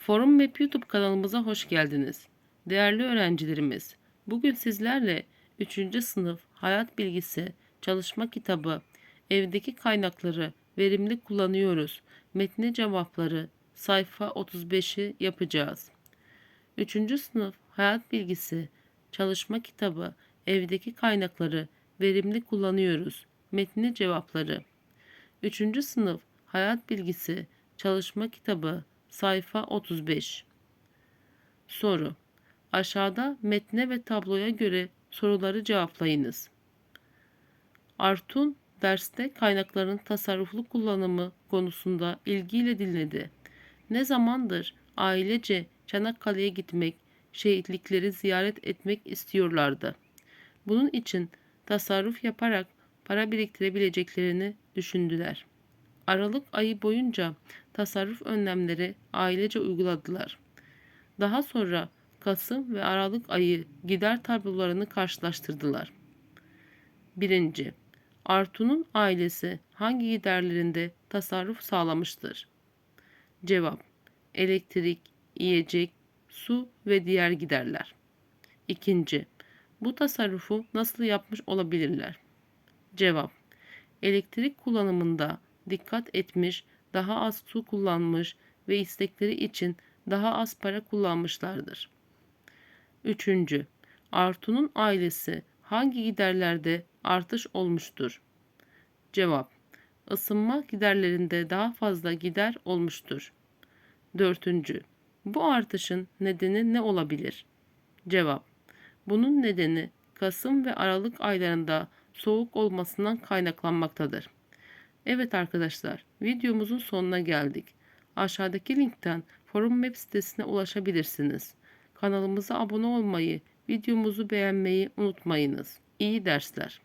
Forum Map YouTube kanalımıza hoş geldiniz. Değerli öğrencilerimiz, bugün sizlerle 3. sınıf Hayat Bilgisi Çalışma Kitabı Evdeki kaynakları verimli kullanıyoruz. Metne cevapları sayfa 35'i yapacağız. 3. sınıf Hayat Bilgisi Çalışma Kitabı Evdeki kaynakları verimli kullanıyoruz. Metni cevapları 3. sınıf Hayat Bilgisi Çalışma Kitabı sayfa 35 Soru Aşağıda metne ve tabloya göre soruları cevaplayınız. Artun derste kaynakların tasarruflu kullanımı konusunda ilgiyle dinledi. Ne zamandır ailece Çanakkale'ye gitmek, şehitlikleri ziyaret etmek istiyorlardı. Bunun için tasarruf yaparak para biriktirebileceklerini düşündüler. Aralık ayı boyunca tasarruf önlemleri ailece uyguladılar. Daha sonra Kasım ve Aralık ayı gider tablolarını karşılaştırdılar. 1. Artu'nun ailesi hangi giderlerinde tasarruf sağlamıştır? Cevap Elektrik, yiyecek, su ve diğer giderler. 2. Bu tasarrufu nasıl yapmış olabilirler? Cevap Elektrik kullanımında dikkat etmiş, daha az su kullanmış ve istekleri için daha az para kullanmışlardır. 3. Artu'nun ailesi hangi giderlerde artış olmuştur? Cevap Isınma giderlerinde daha fazla gider olmuştur. 4. Bu artışın nedeni ne olabilir? Cevap Bunun nedeni Kasım ve Aralık aylarında soğuk olmasından kaynaklanmaktadır. Evet arkadaşlar, videomuzun sonuna geldik. Aşağıdaki linkten Forum Map sitesine ulaşabilirsiniz. Kanalımıza abone olmayı, videomuzu beğenmeyi unutmayınız. İyi dersler.